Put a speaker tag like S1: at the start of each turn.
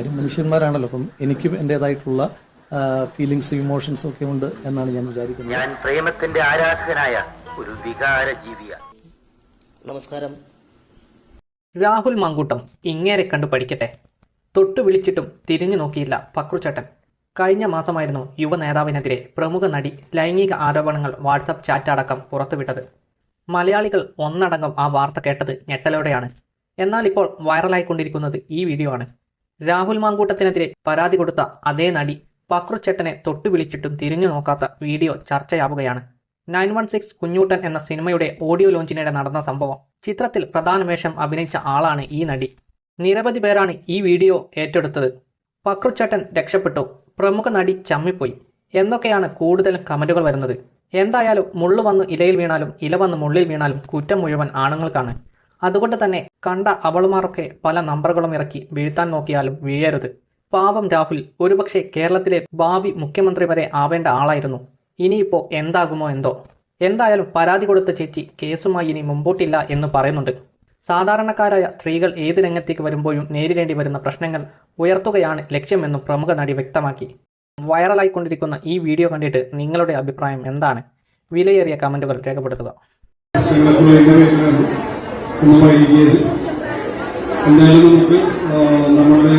S1: കാര്യം മനുഷ്യന്മാരാണല്ലോ. അപ്പം എനിക്കും എന്റെതായിട്ടുള്ള ഫീലിങ്സ് ഇമോഷൻസ് ഒക്കെ ഉണ്ട് എന്നാണ് ഞാൻ വിചാരിക്കുന്നത്.
S2: ഞാൻ പ്രേമത്തിന്റെ ആരാധകനായ ഒരു വികാര ജീവിയാണ്
S3: നമസ്കാരം.
S4: രാഹുൽ മങ്കൂട്ടം ഇങ്ങേരെ കണ്ടു പഠിക്കട്ടെ. തൊട്ടു വിളിച്ചിട്ടും തിരിഞ്ഞു നോക്കിയില്ല പക്രുചേട്ടൻ. കഴിഞ്ഞ മാസമായിരുന്നു യുവ നേതാവിനെതിരെ പ്രമുഖ നടി ലൈംഗിക ആരോപണങ്ങൾ വാട്സപ്പ് ചാറ്റ് അടക്കം പുറത്തുവിട്ടത്. മലയാളികൾ ഒന്നടങ്കം ആ വാർത്ത കേട്ടത് ഞെട്ടലോടെയാണ്. എന്നാൽ ഇപ്പോൾ വൈറലായിക്കൊണ്ടിരിക്കുന്നത് ഈ വീഡിയോ ആണ്. രാഹുൽ മാങ്കൂട്ടത്തിനെതിരെ പരാതി കൊടുത്ത അതേ നടി പക്രുച്ചേട്ടനെ തൊട്ടു വിളിച്ചിട്ടും തിരിഞ്ഞു നോക്കാത്ത വീഡിയോ ചർച്ചയാവുകയാണ്. നയൻ വൺ സിക്സ് കുഞ്ഞൂട്ടൻ എന്ന സിനിമയുടെ ഓഡിയോ ലോഞ്ചിനിടെ നടന്ന സംഭവം ചിത്രത്തിൽ പ്രധാന വേഷം അഭിനയിച്ച ആളാണ് ഈ നടി. നിരവധി പേരാണ് ഈ വീഡിയോ ഏറ്റെടുത്തത്. പക്രുച്ചേട്ടൻ രക്ഷപ്പെട്ടു പ്രമുഖ നടി ചമ്മിപ്പോയി എന്നൊക്കെയാണ് കൂടുതൽ കമന്റുകൾ വരുന്നത്. എന്തായാലും മുള്ളു വന്ന് ഇലയിൽ വീണാലും ഇല വന്ന് മുള്ളിൽ വീണാലും കുറ്റം മുഴുവൻ ആണുങ്ങൾക്കാണ്. അതുകൊണ്ട് തന്നെ കണ്ട അവളുമാരൊക്കെ പല നമ്പറുകളും ഇറക്കി വീഴ്ത്താൻ നോക്കിയാലും വീഴരുത്. പാവം രാഹുൽ ഒരുപക്ഷെ കേരളത്തിലെ ഭാവി മുഖ്യമന്ത്രി വരെ ആവേണ്ട ആളായിരുന്നു. ഇനിയിപ്പോ എന്താകുമോ എന്തോ. എന്തായാലും പരാതി കൊടുത്ത ചേച്ചി കേസുമായി ഇനി മുമ്പോട്ടില്ല എന്ന് പറയുന്നുണ്ട്. സാധാരണക്കാരായ സ്ത്രീകൾ ഏത് രംഗത്തേക്ക് വരുമ്പോഴും നേരിടേണ്ടി വരുന്ന പ്രശ്നങ്ങൾ ഉയർത്തുകയാണ് ലക്ഷ്യമെന്നും പ്രമുഖ നടി വ്യക്തമാക്കി. വൈറലായിക്കൊണ്ടിരിക്കുന്ന ഈ വീഡിയോ കണ്ടിട്ട് നിങ്ങളുടെ അഭിപ്രായം എന്താണ്? വിലയേറിയ കമന്റുകൾ രേഖപ്പെടുത്തുക.
S5: വൈകിയത് എന്തായാലും നമുക്ക് നമ്മളുടെ